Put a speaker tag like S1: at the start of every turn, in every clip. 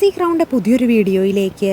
S1: C crowned പുതിയൊരു വീഡിയോയിലേക്ക്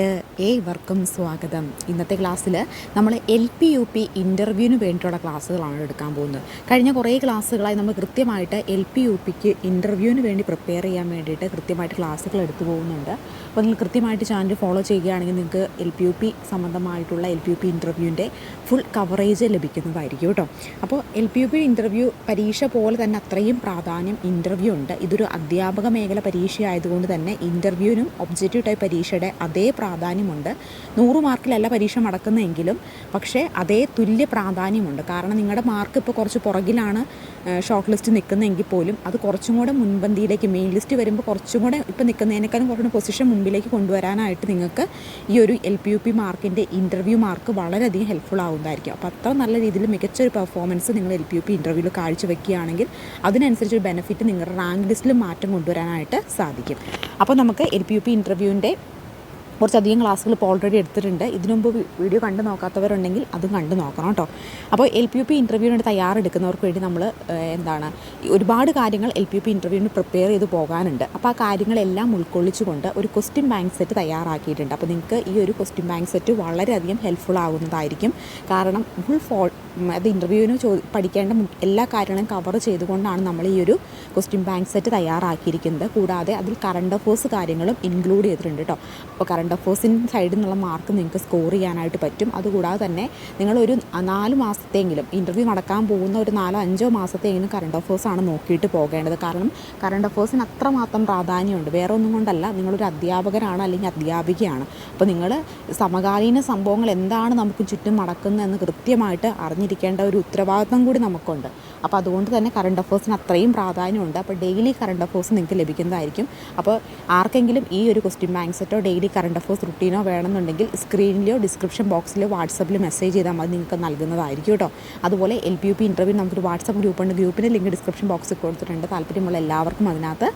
S1: ഏവർക്കും സ്വാഗതം. ഇന്നത്തെ ക്ലാസ്സിൽ നമ്മൾ എൽ പി യു പി ഇന്റർവ്യൂവിന് വേണ്ടിയിട്ടുള്ള ക്ലാസ്സുകളാണ് എടുക്കാൻ പോകുന്നത്. കഴിഞ്ഞ കുറേ ക്ലാസ്സുകളായി നമ്മൾ കൃത്യമായിട്ട് എൽ പി യു പിക്ക് ഇന്റർവ്യൂവിന് വേണ്ടി പ്രിപ്പയർ ചെയ്യാൻ വേണ്ടിയിട്ട് കൃത്യമായിട്ട് ക്ലാസ്സുകൾ എടുത്തു പോകുന്നുണ്ട്. അപ്പോൾ നിങ്ങൾ കൃത്യമായിട്ട് ചാനൽ ഫോളോ ചെയ്യുകയാണെങ്കിൽ നിങ്ങൾക്ക് എൽ പി യു പി സംബന്ധമായിട്ടുള്ള എൽ പി യു പി ഇന്റർവ്യൂവിന്റെ ഫുൾ കവറേജ് ലഭിക്കുന്നതായിരിക്കും കേട്ടോ. അപ്പോൾ L P U P interview പരീക്ഷ പോലെ തന്നെ അത്രയും പ്രാധാന്യം ഇന്റർവ്യൂ ഉണ്ട്. ഇതൊരു അധ്യാപക മേഖല പരീക്ഷ ആയതുകൊണ്ട് തന്നെ ഇന്റർവ്യൂവിനും ഒബ്ജക്റ്റീവ് ടൈപ്പ് പരീക്ഷയുടെ അതേ പ്രാധാന്യമുണ്ട്. നൂറ് മാർക്കിലല്ല പരീക്ഷ നടക്കുന്നതെങ്കിലും പക്ഷേ അതേ തുല്യ പ്രാധാന്യമുണ്ട്. കാരണം നിങ്ങളുടെ മാർക്ക് ഇപ്പോൾ കുറച്ച് പുറകിലാണ് ഷോർട്ട് ലിസ്റ്റ് നിൽക്കുന്നതെങ്കിൽ പോലും അത് കുറച്ചും കൂടെ മുൻപന്തിയിലേക്ക് മെയിൻ ലിസ്റ്റ് വരുമ്പോൾ കുറച്ചും കൂടെ ഇപ്പോൾ നിൽക്കുന്നതിനേക്കാളും കുറച്ചും പൊസിഷൻ മുമ്പിലേക്ക് കൊണ്ടുവരാനായിട്ട് നിങ്ങൾക്ക് ഈ ഒരു എൽ പി യു പി മാർക്കിന്റെ ഇന്റർവ്യൂ മാർക്ക് വളരെയധികം ഹെൽപ്ഫുൾ ആവുന്നതായിരിക്കും. അപ്പോൾ അത്ര നല്ല രീതിയിൽ മികച്ചൊരു പെർഫോമൻസ് നിങ്ങൾ എൽ പി യു പി ഇന്റർവ്യൂവിൽ കാഴ്ചവെക്കുകയാണെങ്കിൽ അതിനനുസരിച്ച് ഒരു ബെനിഫിറ്റ് നിങ്ങളുടെ റാങ്ക് ലിസ്റ്റിൽ മാറ്റം കൊണ്ടുവരാനായിട്ട് സാധിക്കും. അപ്പോൾ നമുക്ക് എൽ പി യു പി ഇന്റർവ്യൂവിന്റെ കുറച്ചധികം ക്ലാസ്സുകൾ ഇപ്പോൾ ഓൾറെഡി എടുത്തിട്ടുണ്ട്. ഇതിനുമുമ്പ് വീഡിയോ കണ്ടു നോക്കാത്തവരുണ്ടെങ്കിൽ അതും കണ്ടു നോക്കണം കേട്ടോ. അപ്പോൾ എൽ പി യു പി ഇന്റർവ്യൂവിന് തയ്യാറെടുക്കുന്നവർക്ക് വേണ്ടി നമ്മൾ എന്താണ് ഒരുപാട് കാര്യങ്ങൾ എൽ പി യു പി ഇന്റർവ്യൂവിന് പ്രിപ്പയർ ചെയ്ത് പോകാനുണ്ട്. അപ്പോൾ ആ കാര്യങ്ങളെല്ലാം ഉൾക്കൊള്ളിച്ചുകൊണ്ട് ഒരു ക്വസ്റ്റ്യൻ ബാങ്ക് സെറ്റ് തയ്യാറാക്കിയിട്ടുണ്ട്. അപ്പോൾ നിങ്ങൾക്ക് ഈ ഒരു ക്വസ്റ്റ്യൻ ബാങ്ക് സെറ്റ് വളരെയധികം ഹെൽപ്ഫുൾ ആകുന്നതായിരിക്കും കാരണം ഫുൾ ഫോ അത് ഇന്റർവ്യൂവിന് ചോ പഠിക്കേണ്ട എല്ലാ കാര്യങ്ങളും കവർ ചെയ്തുകൊണ്ടാണ് നമ്മൾ ഈ ഒരു ക്വസ്റ്റ്യൻ ബാങ്ക് സെറ്റ് തയ്യാറാക്കിയിരിക്കുന്നത്. കൂടാതെ അതിൽ കറണ്ട് അഫേഴ്സ് കാര്യങ്ങളും ഇൻക്ലൂഡ് ചെയ്തിട്ടുണ്ട് കേട്ടോ. അപ്പോൾ കറണ്ട് അഫേഴ്സിന്റെ സൈഡിൽ നിന്നുള്ള മാർക്ക് നിങ്ങൾക്ക് സ്കോർ ചെയ്യാനായിട്ട് പറ്റും. അതുകൂടാതെ തന്നെ നിങ്ങളൊരു നാല് മാസത്തെങ്കിലും ഇന്റർവ്യൂ നടക്കാൻ പോകുന്ന ഒരു നാലോ അഞ്ചോ മാസത്തെങ്കിലും കറണ്ട് അഫേഴ്സാണ് നോക്കിയിട്ട് പോകേണ്ടത്. കാരണം കറണ്ട് അഫേഴ്സിന് അത്രമാത്രം പ്രാധാന്യമുണ്ട്. വേറെ ഒന്നും കൊണ്ടല്ല നിങ്ങളൊരു അധ്യാപകരാണ് അല്ലെങ്കിൽ അധ്യാപികയാണ്. അപ്പോൾ നിങ്ങൾ സമകാലീന സംഭവങ്ങൾ എന്താണ് നമുക്ക് ചുറ്റും നടക്കുന്നതെന്ന് കൃത്യമായിട്ട് അറിഞ്ഞിരിക്കേണ്ട ഒരു ഉത്തരവാദിത്വം കൂടി നമുക്കുണ്ട്. അപ്പോൾ അതുകൊണ്ട് തന്നെ കറണ്ട് അഫേഴ്സിന് അത്രയും പ്രാധാന്യമുണ്ട്. അപ്പോൾ ഡെയിലി കറണ്ട് അഫേഴ്സ് നിങ്ങൾക്ക് ലഭിക്കുന്നതായിരിക്കും. അപ്പോൾ ആർക്കെങ്കിലും ഈ ഒരു ക്വസ്റ്റ്യൻ ബാങ്ക് സെറ്റോ ഡെയിലി കറണ്ട് അഫേഴ്സ് റുട്ടീനോ വേണമെന്നുണ്ടെങ്കിൽ സ്ക്രീനിലോ ഡിസ്ക്രിപ്ഷൻ ബോക്സിലോ വാട്സപ്പിൽ മെസ്സേജ് ചെയ്താൽ മതി നിങ്ങൾക്ക് നൽകുന്നതായിരിക്കും കേട്ടോ. അതുപോലെ L P U P interview നമുക്കൊരു വാട്സപ്പ് ഗ്രൂപ്പുണ്ട് ഗ്രൂപ്പിന്റെ ലിങ്ക് ഡിസ്ക്രിപ്ഷൻ ബോക്സിൽ കൊടുത്തിട്ടുണ്ട്. താല്പര്യമുള്ള എല്ലാവർക്കും അതിനകത്ത്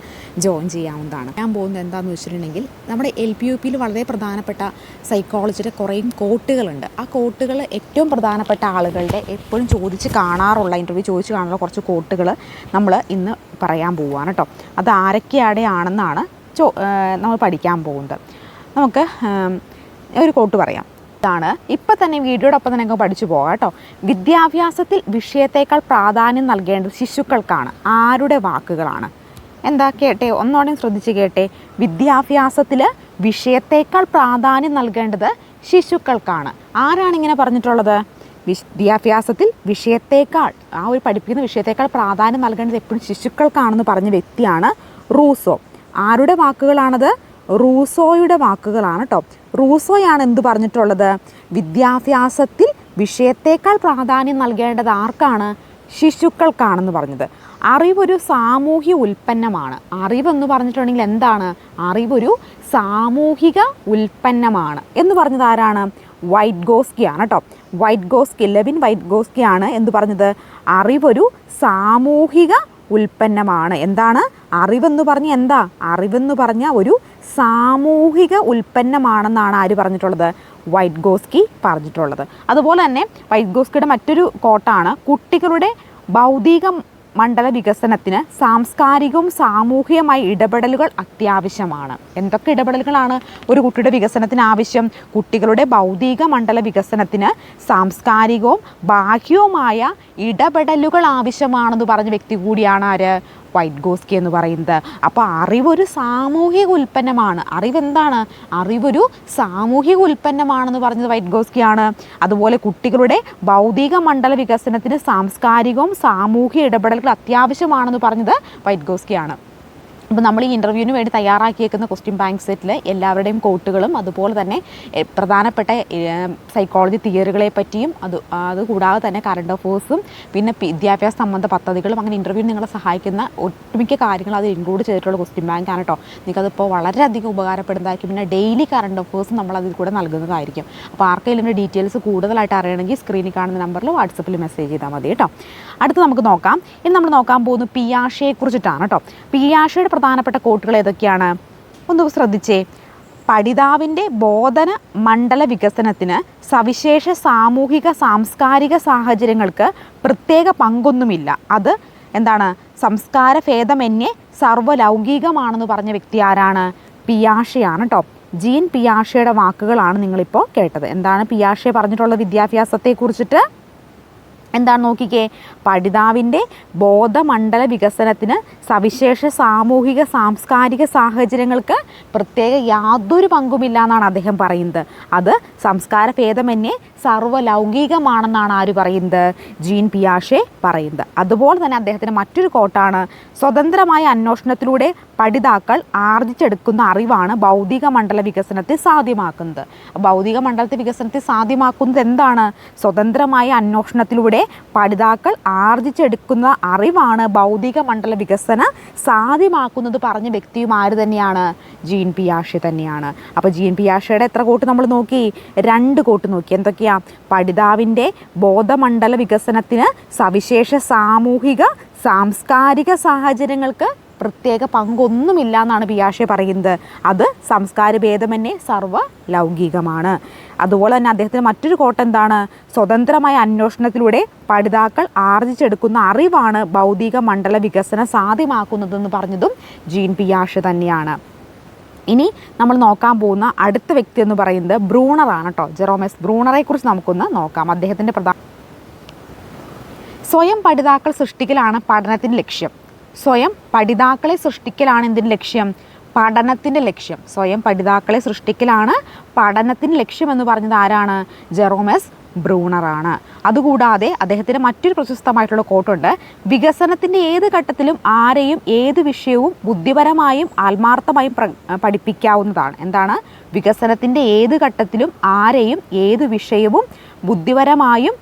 S1: ജോയിൻ ചെയ്യാവുന്നതാണ്. ഞാൻ പോകുന്നത് എന്താണെന്ന് വെച്ചിട്ടുണ്ടെങ്കിൽ നമ്മുടെ എൽ പി യു പിയിൽ വളരെ പ്രധാനപ്പെട്ട സൈക്കോളജിയുടെ കുറേ കോട്ടുകളുണ്ട് ആ കോട്ടുകൾ ഏറ്റവും പ്രധാനപ്പെട്ട ആളുകളുടെ എപ്പോഴും ചോദിച്ച് കാണാറുള്ള ഇന്റർവ്യൂ ചോദിച്ച് കാണാറുള്ള കുറച്ച് കോട്ടുകൾ നമ്മൾ ഇന്ന് പറയാൻ പോവുകയാണ് കേട്ടോ. അത് ആരൊക്കെയാണെന്നാണ് ചോ നമ്മൾ പഠിക്കാൻ പോകുന്നത്. നമുക്ക് ഒരു കോട്ട് പറയാം. ഇതാണ് ഇപ്പം തന്നെ വീഡിയോടൊപ്പം തന്നെ അങ്ങ് പഠിച്ചു പോകാം കേട്ടോ. വിദ്യാഭ്യാസത്തിൽ വിഷയത്തേക്കാൾ പ്രാധാന്യം നൽകേണ്ടത് ശിശുക്കൾക്കാണ് ആരുടെ വാക്കുകളാണ്. എന്താ കേട്ടെ? ഒന്നോടെ ശ്രദ്ധിച്ച് കേട്ടെ. വിദ്യാഭ്യാസത്തിൽ വിഷയത്തേക്കാൾ പ്രാധാന്യം നൽകേണ്ടത് ശിശുക്കൾക്കാണ്. ആരാണ് ഇങ്ങനെ പറഞ്ഞിട്ടുള്ളത്? വിദ്യാഭ്യാസത്തിൽ വിഷയത്തേക്കാൾ ആ ഒരു പഠിപ്പിക്കുന്ന വിഷയത്തേക്കാൾ പ്രാധാന്യം നൽകേണ്ടത് എപ്പോഴും ശിശുക്കൾക്കാണെന്ന് പറഞ്ഞ വ്യക്തിയാണ് റൂസോ. ആരുടെ വാക്കുകളാണത്? റൂസോയുടെ വാക്കുകളാണ് കേട്ടോ റൂസോയാണ് എന്ത് പറഞ്ഞിട്ടുള്ളത്? വിദ്യാഭ്യാസത്തിൽ വിഷയത്തേക്കാൾ പ്രാധാന്യം നൽകേണ്ടത് ആർക്കാണ്? ശിശുക്കൾക്കാണെന്ന് പറഞ്ഞത്. അറിവൊരു സാമൂഹ്യ ഉൽപ്പന്നമാണ്. അറിവെന്ന് പറഞ്ഞിട്ടുണ്ടെങ്കിൽ എന്താണ്? അറിവൊരു സാമൂഹിക ഉൽപ്പന്നമാണ്. എന്ന് പറഞ്ഞത് ആരാണ്? വൈറ്റ് ഗോസ്കിയാണ് കേട്ടോ വൈറ്റ് ഗോസ്കി ലെവിൻ വൈറ്റ് ഗോസ്കിയാണ് എന്ന് പറഞ്ഞത്? അറിവൊരു സാമൂഹിക ഉൽപ്പന്നമാണ്. എന്താണ്? അറിവെന്ന് പറഞ്ഞ എന്താ? അറിവെന്ന് പറഞ്ഞ ഒരു സാമൂഹിക ഉൽപ്പന്നമാണെന്നാണ് ആര് പറഞ്ഞിട്ടുള്ളത്? വൈറ്റ് ഗോസ്കി പറഞ്ഞിട്ടുള്ളത്. അതുപോലെ തന്നെ വൈറ്റ് ഗോസ്കിയുടെ മറ്റൊരു കോട്ടാണ് കുട്ടികളുടെ ഭൗതിക മണ്ഡല വികസനത്തിന് സാംസ്കാരികവും സാമൂഹികമായ ഇടപെടലുകൾ അത്യാവശ്യമാണ്. എന്തൊക്കെ ഇടപെടലുകളാണ് ഒരു കുട്ടിയുടെ വികസനത്തിന് ആവശ്യം? കുട്ടികളുടെ ഭൗതിക മണ്ഡല വികസനത്തിന് സാംസ്കാരികവും ബാഹ്യവുമായ ഇടപെടലുകൾ ആവശ്യമാണെന്ന് പറഞ്ഞ വ്യക്തി കൂടിയാണ് ആര്? വൈറ്റ് ഗോസ്കി എന്ന് പറയുന്നത്. അപ്പോൾ അറിവൊരു സാമൂഹിക ഉൽപ്പന്നമാണ്. അറിവെന്താണ്? അറിവൊരു സാമൂഹിക ഉൽപ്പന്നമാണെന്ന് പറഞ്ഞത് വൈറ്റ് ഗോസ്കിയാണ്. അതുപോലെ കുട്ടികളുടെ ഭൗതിക മണ്ഡല വികസനത്തിന് സാംസ്കാരികവും സാമൂഹിക ഇടപെടലുകൾ അത്യാവശ്യമാണെന്ന് പറഞ്ഞത് വൈറ്റ് ഗോസ്കിയാണ്. അപ്പോൾ നമ്മൾ ഈ ഇന്റർവ്യൂവിന് വേണ്ടി തയ്യാറാക്കിയേക്കുന്ന ക്വസ്റ്റ്യൻ ബാങ്ക് സെറ്റിൽ എല്ലാവരുടെയും കോട്ടുകളും അതുപോലെ തന്നെ പ്രധാനപ്പെട്ട സൈക്കോളജി തിയറികളെ പറ്റിയും അത് അതുകൂടാതെ തന്നെ കറണ്ട് അഫേഴ്സും പിന്നെ വിദ്യാഭ്യാസ സംബന്ധ പദ്ധതികളും അങ്ങനെ ഇന്റർവ്യൂ നിങ്ങളെ സഹായിക്കുന്ന ഒട്ടുമിക്ക കാര്യങ്ങൾ അത് ഇൻക്ലൂഡ് ചെയ്തിട്ടുള്ള ക്വസ്റ്റ്യൻ ബാങ്ക് ആണ് കേട്ടോ നിങ്ങൾക്കതിപ്പോൾ വളരെയധികം ഉപകാരപ്പെടുന്നതായിരിക്കും. പിന്നെ ഡെയിലി കറണ്ട് അഫേഴ്സും നമ്മൾ അതിൽ കൂടെ നൽകുന്നതായിരിക്കും. അപ്പോൾ ആർക്കെങ്കിലും ഡീറ്റെയിൽസ് കൂടുതലായിട്ട് അറിയണമെങ്കിൽ സ്ക്രീനിൽ കാണുന്ന നമ്പറിൽ വാട്സപ്പിൽ മെസ്സേജ് ചെയ്താൽ മതി കേട്ടോ അടുത്ത് നമുക്ക് നോക്കാം. ഇനി നമ്മൾ നോക്കാൻ പോകുന്നത് പിയാഷയെ കുറിച്ചിട്ടാണ് കേട്ടോ പിയാഷയുടെ പ്രധാനപ്പെട്ട കോട്ടുകൾ ഏതൊക്കെയാണ്? ഒന്ന് ശ്രദ്ധിച്ചേ. പഠിതാവിന്റെ ബോധന മണ്ഡല വികസനത്തിന് സവിശേഷ സാമൂഹിക സാംസ്കാരിക സാഹചര്യങ്ങൾക്ക് പ്രത്യേക പങ്കൊന്നുമില്ല. അത് എന്താണ്? സംസ്കാര ഭേദമന്യേ സർവലൗകികമാണെന്ന് പറഞ്ഞ വ്യക്തി ആരാണ്? പിയാഷയാണ് കേട്ടോ ജീൻ പിയാഷയുടെ വാക്കുകളാണ് നിങ്ങളിപ്പോൾ കേട്ടത്. എന്താണ് പിയാഷെ പറഞ്ഞിട്ടുള്ള വിദ്യാഭ്യാസത്തെക്കുറിച്ചിട്ട്? എന്താണ് നോക്കിക്കേ? പഠിതാവിന്റെ ബോധമണ്ഡല വികസനത്തിന് സവിശേഷ സാമൂഹിക സാംസ്കാരിക സാഹചര്യങ്ങൾക്ക് പ്രത്യേക യാതൊരു പങ്കുമില്ല എന്നാണ് അദ്ദേഹം പറയുന്നത്. അത് സംസ്കാര ഭേദമന്യേ സർവലൗകികമാണെന്നാണ് ആര് പറയുന്നത്? ജീൻ പിയാഷെ പറയുന്നത്. അതുപോലെ തന്നെ അദ്ദേഹത്തിന് മറ്റൊരു കോട്ടാണ് സ്വതന്ത്രമായ അന്വേഷണത്തിലൂടെ പഠിതാക്കൾ ആർജിച്ചെടുക്കുന്ന അറിവാണ് ഭൗതിക മണ്ഡല വികസനത്തെ സാധ്യമാക്കുന്നത്. ഭൗതിക മണ്ഡലത്തെ വികസനത്തെ സാധ്യമാക്കുന്നത് എന്താണ്? സ്വതന്ത്രമായ അന്വേഷണത്തിലൂടെ പഠിതാക്കൾ ആർജിച്ചെടുക്കുന്ന അറിവാണ് ഭൗതിക മണ്ഡല വികസന സാധ്യമാക്കുന്നത് പറഞ്ഞ വ്യക്തിയും ആര് തന്നെയാണ്? ജീൻ പിയാഷെ തന്നെയാണ്. അപ്പോൾ ജീൻ പിയാഷയുടെ എത്ര കോട്ട് നമ്മൾ നോക്കി? രണ്ട് കോട്ട് നോക്കി. എന്തൊക്കെയാ? പഠിതാവിന്റെ ബോധമണ്ഡല വികസനത്തിന് സവിശേഷ സാമൂഹിക സാംസ്കാരിക സാഹചര്യങ്ങൾക്ക് പ്രത്യേക പങ്കൊന്നുമില്ല എന്നാണ് പിയാഷെ പറയുന്നത്. അത് സംസ്കാര ഭേദമന്യേ സർവ ലൗകികമാണ് അതുപോലെ തന്നെ അദ്ദേഹത്തിന് മറ്റൊരു കോട്ട എന്താണ്? സ്വതന്ത്രമായ അന്വേഷണത്തിലൂടെ പഠിതാക്കൾ ആർജിച്ചെടുക്കുന്ന അറിവാണ് ഭൗതിക മണ്ഡല വികസനം സാധ്യമാക്കുന്നതെന്ന് പറഞ്ഞതും ജീൻ പിയാഷ് തന്നെയാണ്. ഇനി നമ്മൾ നോക്കാൻ പോകുന്ന അടുത്ത വ്യക്തി എന്ന് പറയുന്നത് ബ്രൂണറാണ് കേട്ടോ. ജെറോമസ് ബ്രൂണറെ കുറിച്ച് നമുക്കൊന്ന് നോക്കാം. അദ്ദേഹത്തിന്റെ പ്രധാന സ്വയം പഠിതാക്കൾ സൃഷ്ടിക്കലാണ് പഠനത്തിന്റെ ലക്ഷ്യം. സ്വയം പഠിതാക്കളെ സൃഷ്ടിക്കലാണ് എന്തിന്റെ ലക്ഷ്യം? പഠനത്തിന്റെ ലക്ഷ്യം. സ്വയം പഠിതാക്കളെ സൃഷ്ടിക്കലാണ് പഠനത്തിന്റെ ലക്ഷ്യം എന്ന് പറഞ്ഞത് ആരാണ്? ജെറോമസ് ബ്രൂണറാണ്. അതുകൂടാതെ അദ്ദേഹത്തിന് മറ്റൊരു പ്രശസ്തമായിട്ടുള്ള കോട്ടുണ്ട് വികസനത്തിന്റെ ഏത് ഘട്ടത്തിലും ആരെയും ഏത് വിഷയവും ബുദ്ധിപരമായും ആത്മാർത്ഥമായും പഠിപ്പിക്കാവുന്നതാണ്. എന്താണ്? വികസനത്തിന്റെ ഏത് ഘട്ടത്തിലും ആരെയും ഏത് വിഷയവും ബുദ്ധിപരമായും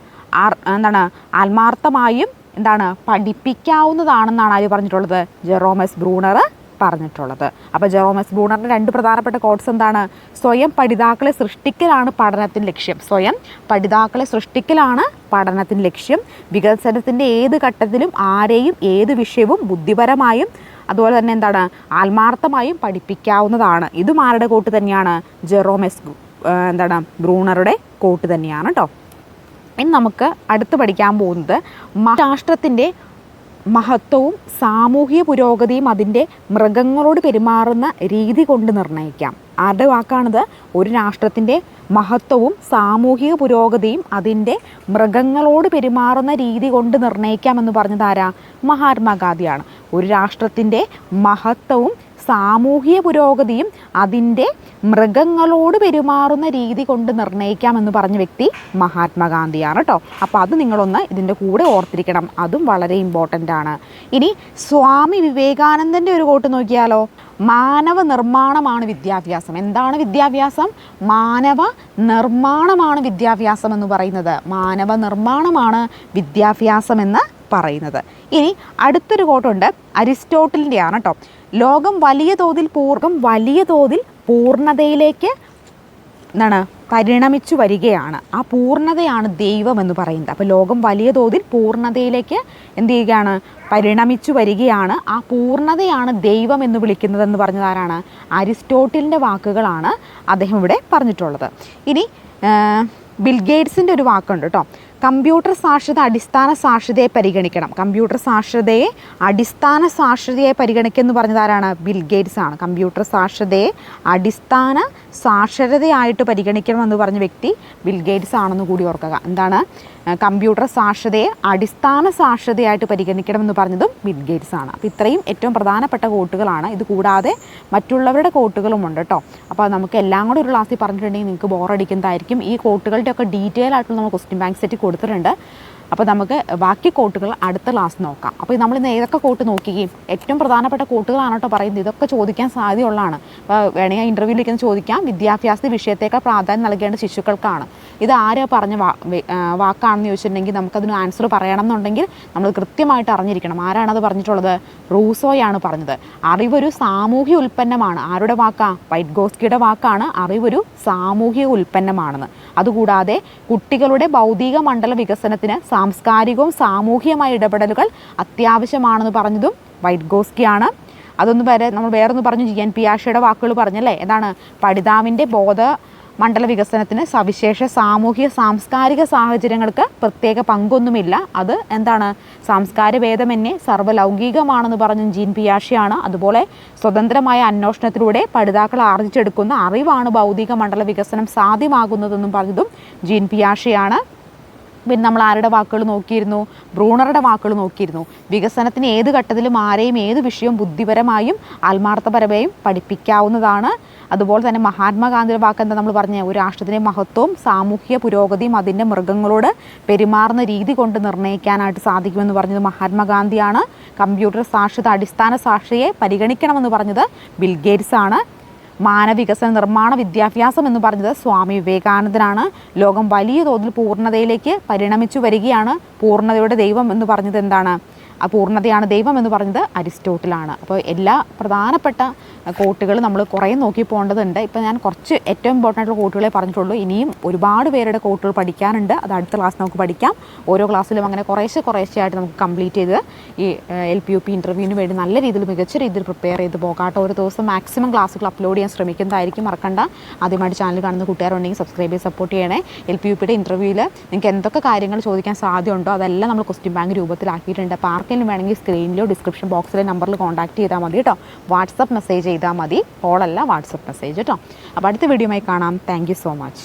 S1: എന്താണ്? ആത്മാർത്ഥമായും എന്താണ് പഠിപ്പിക്കാവുന്നതാണെന്നാണ് ആര് പറഞ്ഞിട്ടുള്ളത്? ജെറോമസ് ബ്രൂണർ പറഞ്ഞിട്ടുള്ളത്. അപ്പോൾ ജെറോമസ് ബ്രൂണറിന്റെ രണ്ട് പ്രധാനപ്പെട്ട കോട്സ് എന്താണ്? സ്വയം പഠിതാക്കളെ സൃഷ്ടിക്കലാണ് പഠനത്തിന്റെ ലക്ഷ്യം. സ്വയം പഠിതാക്കളെ സൃഷ്ടിക്കലാണ് പഠനത്തിന്റെ ലക്ഷ്യം. വികസനത്തിന്റെ ഏത് ഘട്ടത്തിലും ആരെയും ഏത് വിഷയവും ബുദ്ധിപരമായും അതുപോലെ തന്നെ എന്താണ്? ആത്മാർത്ഥമായും പഠിപ്പിക്കാവുന്നതാണ്. ഇതും ആരുടെ കോട്ട് തന്നെയാണ്? ജെറോമസ് എന്താണ്? ബ്രൂണറുടെ കോട്ട് തന്നെയാണ് കേട്ടോ ഇനി നമുക്ക് അടുത്ത് പഠിക്കാൻ പോകുന്നത് രാഷ്ട്രത്തിന്റെ മഹത്വവും സാമൂഹിക പുരോഗതിയും അതിന്റെ മൃഗങ്ങളോട് പെരുമാറുന്ന രീതി കൊണ്ട് നിർണയിക്കാം. ആരുടെ വാക്കാണിത്? ഒരു രാഷ്ട്രത്തിന്റെ മഹത്വവും സാമൂഹിക പുരോഗതിയും അതിന്റെ മൃഗങ്ങളോട് പെരുമാറുന്ന രീതി കൊണ്ട് നിർണയിക്കാമെന്ന് പറഞ്ഞത് ആരാ? മഹാത്മാഗാന്ധിയാണ്. ഒരു രാഷ്ട്രത്തിന്റെ മഹത്വവും സാമൂഹിക പുരോഗതിയും അതിന്റെ മൃഗങ്ങളോട് പെരുമാറുന്ന രീതി കൊണ്ട് നിർണയിക്കാമെന്ന് പറഞ്ഞ വ്യക്തി മഹാത്മാഗാന്ധിയാണ് കേട്ടോ അപ്പോൾ അത് നിങ്ങളൊന്ന് ഇതിന്റെ കൂടെ ഓർത്തിരിക്കണം. അതും വളരെ ഇമ്പോർട്ടന്റ് ആണ്. ഇനി സ്വാമി വിവേകാനന്ദന്റെ ഒരു കോട്ട് നോക്കിയാലോ? മാനവ നിർമ്മാണമാണ് വിദ്യാഭ്യാസം. എന്താണ് വിദ്യാഭ്യാസം? മാനവ നിർമ്മാണമാണ് വിദ്യാഭ്യാസം എന്ന് പറയുന്നത്. മാനവ നിർമ്മാണമാണ് വിദ്യാഭ്യാസം എന്ന് പറയുന്നത്. ഇനി അടുത്തൊരു കോട്ടുണ്ട് അരിസ്റ്റോട്ടലിന്റെയാണ് കേട്ടോ ലോകം വലിയ തോതിൽ പൂർവം വലിയ തോതിൽ പൂർണതയിലേക്ക് എന്താണ് പരിണമിച്ചു വരികയാണ്. ആ പൂർണതയാണ് ദൈവം എന്ന് പറയുന്നത്. അപ്പോൾ ലോകം വലിയ തോതിൽ പൂർണതയിലേക്ക് എന്ത് ചെയ്യുകയാണ്? പരിണമിച്ചു വരികയാണ്. ആ പൂർണതയാണ് ദൈവം എന്ന് വിളിക്കുന്നതെന്ന് പറഞ്ഞത് ആരാണ് അരിസ്റ്റോട്ടിലിന്റെ വാക്കുകളാണ് അദ്ദേഹം ഇവിടെ പറഞ്ഞിട്ടുള്ളത്. ഇനി ബിൽഗേറ്റ്സിന്റെ ബിൽ ഗേറ്റ്സിന്റെ ഒരു വാക്കുണ്ട് കേട്ടോ കമ്പ്യൂട്ടർ സാക്ഷരത അടിസ്ഥാന സാക്ഷരതയെ പരിഗണിക്കണം. കമ്പ്യൂട്ടർ സാക്ഷരതയെ അടിസ്ഥാന സാക്ഷരതയെ പരിഗണിക്കുക എന്ന് പറഞ്ഞത് ആരാണ്? ബിൽ ഗേറ്റ്സ് ആണ്. കമ്പ്യൂട്ടർ സാക്ഷരതയെ അടിസ്ഥാന സാക്ഷരതയായിട്ട് പരിഗണിക്കണം എന്ന് പറഞ്ഞ വ്യക്തി ബിൽ ഗേറ്റ്സ് ആണെന്ന് കൂടി ഓർക്കുക. എന്താണ്? കമ്പ്യൂട്ടർ സാക്ഷരതയെ അടിസ്ഥാന സാക്ഷരതയായിട്ട് പരിഗണിക്കണം എന്ന് പറഞ്ഞതും ബിൽ ഗേറ്റ്സ് ആണ്. അപ്പോൾ ഇത്രയും ഏറ്റവും പ്രധാനപ്പെട്ട കോട്ടുകളാണ്. ഇത് കൂടാതെ മറ്റുള്ളവരുടെ കോട്ടുകളും ഉണ്ട് കേട്ടോ അപ്പോൾ നമുക്ക് എല്ലാം കൂടെ ഒരു ക്ലാസ്സിൽ പറഞ്ഞിട്ടുണ്ടെങ്കിൽ നിങ്ങൾക്ക് ബോറടിക്കുന്നതായിരിക്കും ഈ കോട്ടുകളുടെ ഒക്കെ ഡീറ്റെയിൽ ആയിട്ടുള്ള നമ്മൾ ക്വസ്റ്റ്യൻ ബാങ്ക് സെറ്റ് കൊടുത്തിട്ടുണ്ട്. അപ്പോൾ നമുക്ക് ബാക്കി കോട്ടുകൾ അടുത്ത ക്ലാസ് നോക്കാം. അപ്പോൾ നമ്മൾ ഇന്ന് ഏതൊക്കെ കോട്ട് നോക്കുകയും ഏറ്റവും പ്രധാനപ്പെട്ട കോട്ടുകളാണ് കേട്ടോ പറയുന്നത്. ഇതൊക്കെ ചോദിക്കാൻ സാധ്യതയുള്ളതാണ്. അപ്പോൾ വേണമെങ്കിൽ ഇന്റർവ്യൂവിലേക്ക് ചോദിക്കാം. വിദ്യാഭ്യാസ വിഷയത്തേക്കാൾ പ്രാധാന്യം നൽകേണ്ട ശിശുക്കൾക്കാണ്. ഇത് ആരാ പറഞ്ഞ വാക്കാണെന്ന് ചോദിച്ചിട്ടുണ്ടെങ്കിൽ നമുക്കതിന് ആൻസർ പറയണം എന്നുണ്ടെങ്കിൽ നമ്മൾ കൃത്യമായിട്ട് അറിഞ്ഞിരിക്കണം. ആരാണത് പറഞ്ഞിട്ടുള്ളത്? റൂസോയാണ് പറഞ്ഞത്. അറിവൊരു സാമൂഹ്യ ഉൽപ്പന്നമാണ്. ആരുടെ വാക്കാ? വൈറ്റ് ഗോസ്കിയുടെ വാക്കാണ്. അറിവൊരു സാമൂഹിക ഉൽപ്പന്നമാണെന്ന്. അതുകൂടാതെ കുട്ടികളുടെ ഭൗതിക മണ്ഡല വികസനത്തിന് സാംസ്കാരികവും സാമൂഹികമായ ഇടപെടലുകൾ അത്യാവശ്യമാണെന്ന് പറഞ്ഞതും വൈറ്റ് ഗോസ്കിയാണ്. അതൊന്ന് വരെ നമ്മൾ വേറൊന്ന് പറഞ്ഞു. ജി എൻ പിയാഷയുടെ വാക്കുകൾ പറഞ്ഞല്ലേ? എന്താണ് പഠിതാവിന്റെ ബോധ മണ്ഡല വികസനത്തിന് സവിശേഷ സാമൂഹിക സാംസ്കാരിക സാഹചര്യങ്ങൾക്ക് പ്രത്യേക പങ്കൊന്നുമില്ല. അത് എന്താണ് സാംസ്കാര ഭേദമെന്നെ സർവലൗകികമാണെന്ന് പറഞ്ഞ ജീൻ പിയാഷിയാണ് അതുപോലെ സ്വതന്ത്രമായ അന്വേഷണത്തിലൂടെ പഠിതാക്കൾ ആർജിച്ചെടുക്കുന്ന അറിവാണ് ഭൗതിക മണ്ഡല വികസനം സാധ്യമാകുന്നതെന്നും പറഞ്ഞതും ജീൻ പിയാഷിയാണ് പിന്നെ നമ്മൾ ആരുടെ വാക്കുകൾ നോക്കിയിരുന്നു? ബ്രൂണറുടെ വാക്കുകൾ നോക്കിയിരുന്നു. വികസനത്തിന് ഏത് ഘട്ടത്തിലും ആരെയും ഏത് വിഷയവും ബുദ്ധിപരമായും ആത്മാർത്ഥപരമായും പഠിപ്പിക്കാവുന്നതാണ്. അതുപോലെ തന്നെ മഹാത്മാഗാന്ധിയുടെ വാക്ക് എന്താ നമ്മൾ പറഞ്ഞ? ഒരു രാഷ്ട്രത്തിന്റെ മഹത്വവും സാമൂഹിക പുരോഗതിയും അതിന്റെ മൃഗങ്ങളോട് പെരുമാറുന്ന രീതി കൊണ്ട് നിർണയിക്കാനായിട്ട് സാധിക്കുമെന്ന് പറഞ്ഞത് മഹാത്മാഗാന്ധിയാണ്. കമ്പ്യൂട്ടർ സാക്ഷരത അടിസ്ഥാന സാക്ഷിയെ പരിഗണിക്കണമെന്ന് പറഞ്ഞത് ബിൽഗേറ്റ്സ് ആണ് മാനവികസന നിർമ്മാണ വിദ്യാഭ്യാസം എന്ന് പറഞ്ഞത് സ്വാമി വിവേകാനന്ദനാണ്. ലോകം വലിയ തോതിൽ പൂർണതയിലേക്ക് പരിണമിച്ചു വരികയാണ് പൂർണതയുടെ ദൈവം എന്ന് പറഞ്ഞത് എന്താണ്? ആ പൂർണതയാണ് ദൈവം എന്ന് പറഞ്ഞത് അരിസ്റ്റോട്ടിലാണ്. അപ്പോൾ എല്ലാ പ്രധാനപ്പെട്ട കോട്ടുകൾ നമ്മൾ കുറേ നോക്കി പോകേണ്ടതുണ്ട്. ഇപ്പോൾ ഞാൻ കുറച്ച് ഏറ്റവും ഇമ്പോർട്ടന്റ് ആയിട്ടുള്ള കോട്ടുകളെ പറഞ്ഞിട്ടുള്ളൂ. ഇനിയും ഒരുപാട് പേരുടെ കോട്ടുകൾ പഠിക്കാനുണ്ട്. അത് അടുത്ത ക്ലാസ് നമുക്ക് പഠിക്കാം. ഓരോ ക്ലാസ്സിലും അങ്ങനെ കുറേശ്ശെ കുറേശ്ശെ ആയിട്ട് നമുക്ക് കംപ്ലീറ്റ് ചെയ്ത് ഈ എൽ പി യു പി ഇന്റർവ്യൂവിന് വേണ്ടി നല്ല രീതിയിൽ മികച്ച രീതിയിൽ പ്രിപ്പയർ ചെയ്ത് പോകാട്ടോ ഒരു ദിവസം മാക്സിമം ക്ലാസ്സുകൾ അപ്ലോഡ് ചെയ്യാൻ ശ്രമിക്കുന്നതായിരിക്കും. മറക്കണ്ട. ആദ്യമായിട്ട് ചാനൽ കാണുന്ന കൂട്ടുകാരുണ്ടെങ്കിൽ സബ്സ്ക്രൈബ് ചെയ്ത് സപ്പോർട്ട് ചെയ്യണേ. എൽ പി യു പിയുടെ ഇന്റർവ്യൂവിൽ നിങ്ങൾക്ക് എന്തൊക്കെ കാര്യങ്ങൾ ചോദിക്കാൻ സാധ്യതയുണ്ടോ അതെല്ലാം നമ്മൾ ക്വസ്റ്റ്യൻ ബാങ്ക് രൂപത്തിലാക്കിയിട്ടുണ്ട്. അപ്പോൾ ആർക്കെങ്കിലും വേണമെങ്കിൽ സ്ക്രീനിലോ ഡിസ്ക്രിപ്ഷൻ ബോക്സിലെ നമ്പറിൽ കോൺടാക്ട് ചെയ്താൽ മതി കേട്ടോ. വാട്സപ്പ് മെസ്സേജ് ചെയ്താൽ മതി. കോളല്ല വാട്സപ്പ് മെസ്സേജ് കേട്ടോ അപ്പോൾ അടുത്ത വീഡിയോയുമായി കാണാം. Thank so much